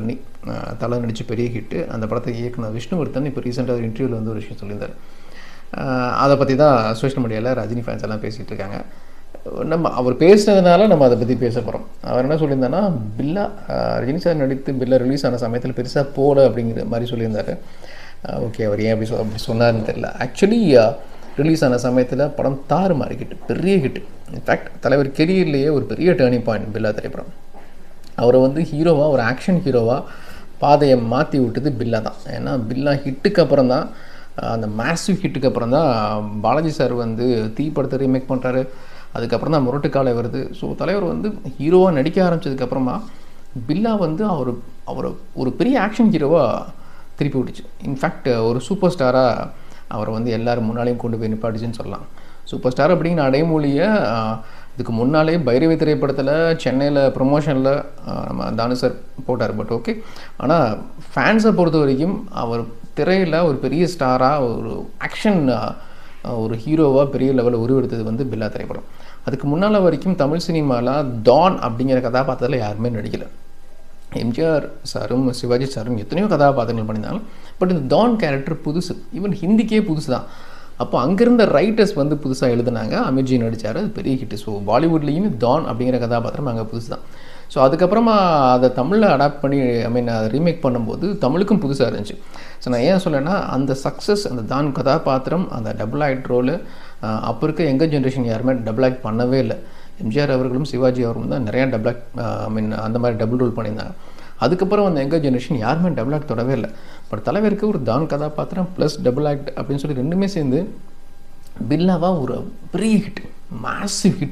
பண்ணி தலை நடித்து பெரிய ஹிட்டு அந்த படத்தை இயக்குனர் விஷ்ணுவர்தன் இப்போ ரீசெண்டாக ஒரு இன்டர்வியூவில் வந்து ஒரு விஷயம் சொல்லியிருந்தார். அதை பற்றி தான் சோஷியல் மீடியாவில் ரஜினி ஃபேன்ஸ் எல்லாம் பேசிகிட்டு இருக்காங்க. நம்ம அவர் பேசினதுனால நம்ம அதை பற்றி பேச போகிறோம் அவர் என்ன சொல்லியிருந்தாருன்னா பில்லா ரஜினி சார் நடித்து பில்லா ரிலீஸ் ஆன சமயத்தில் பெருசாக போகல அப்படிங்கிற மாதிரி சொல்லியிருந்தாரு. ஓகே அவர் ஏன் அப்படி சொ அப்படி சொன்னார்னு தெரியல. ஆக்சுவலி ரிலீஸ் ஆன சமயத்தில் படம் தாறு ஹிட் பெரிய ஹிட் இன்ஃபேக்ட் தலைவர் கெரியர்லேயே ஒரு பெரிய டேர்னிங் பாயிண்ட் பில்லா திரைப்படம். அவரை வந்து ஹீரோவாக ஒரு ஆக்ஷன் ஹீரோவாக பாதையை மாற்றி விட்டது பில்லா தான். ஏன்னா பில்லா ஹிட்டுக்கு அப்புறம் தான் அந்த மேசிவ் ஹிட்டுக்கு அப்புறம் தான் பாலாஜி சார் வந்து தீ படத்தை ரீமேக் பண்ணுறாரு அதுக்கப்புறம் தான் முரட்டுக்காலை வருது. ஸோ தலைவர் வந்து ஹீரோவாக நடிக்க ஆரம்பிச்சதுக்கப்புறமா பில்லா வந்து அவர் அவரை ஒரு பெரிய ஆக்ஷன் ஹீரோவாக திருப்பி விட்டுச்சு. இன்ஃபேக்ட் ஒரு சூப்பர் ஸ்டாராக அவரை வந்து எல்லோரும் முன்னாலேயும் கொண்டு போய் நிப்பாட்டுச்சுன்னு சொல்லலாம். சூப்பர் ஸ்டார் அப்படிங்கிற அடைமொழியை இதுக்கு முன்னாலே பைரவி திரைப்படத்தில் சென்னையில் ப்ரொமோஷனில் நம்ம தானு சார் போட்டார் பட் ஓகே ஆனால் ஃபேன்ஸை பொறுத்த வரைக்கும் அவர் திரையில் ஒரு பெரிய ஸ்டாராக ஒரு ஆக்ஷன் ஒரு ஹீரோவாக பெரிய லெவலில் உருவெடுத்தது வந்து பில்லா திரைப்படம். அதுக்கு முன்னால் வரைக்கும் தமிழ் சினிமாவில் டான் அப்படிங்கிற கதாபாத்திரத்தில் யாருமே நடிக்கலை. எம்ஜிஆர் சாரும் சிவாஜி சாரும் எத்தனையோ கதாபாத்திரங்கள் பண்ணியிருந்தாலும் பட் இந்த டான் கேரக்டர் புதுசு. ஈவன் ஹிந்திக்கே புதுசு தான் அப்போ அங்கேருந்த ரைட்டர்ஸ் வந்து புதுசாக எழுதுனாங்க. அமிர்ஜி நடித்தார் அது பெரிய ஹிட் ஸோ பாலிவுட்லேயுமே டான் அப்படிங்கிற கதாபாத்திரம் அங்கே புதுசு தான் ஸோ அதுக்கப்புறமா அதை தமிழில் அடாப்ட் பண்ணி ஐ மீன் அதை ரீமேக் பண்ணும்போது தமிழுக்கும் புதுசாக இருந்துச்சு. ஸோ நான் ஏன் சொல்லேன்னா அந்த சக்ஸஸ் அந்த தான் கதாபாத்திரம் அந்த டபுள் ஆக்ட் ரோலு அப்போ இருக்க எங்கர் ஜென்ரேஷன் யாருமே டபுள் ஆக்ட் பண்ணவே இல்லை. எம்ஜிஆர் அவர்களும் சிவாஜி அவர்களும் தான் நிறையா டபுள் ஆக்ட் ஐ மீன் அந்த மாதிரி டபுள் ரோல் பண்ணியிருந்தாங்க. அதுக்கப்புறம் அந்த எங்கள் ஜென்ரேஷன் யாருமே டபுள் ஆக்ட் தொடவே இல்லை. பட் தலைவருக்கு ஒரு தான் கதாபாத்திரம் ப்ளஸ் டபுள் ஆக்ட் அப்படின்னு சொல்லி ரெண்டுமே சேர்ந்து பில்லாவாக ஒரு பெரிய ஹிட் மாசிவ் ஹிட்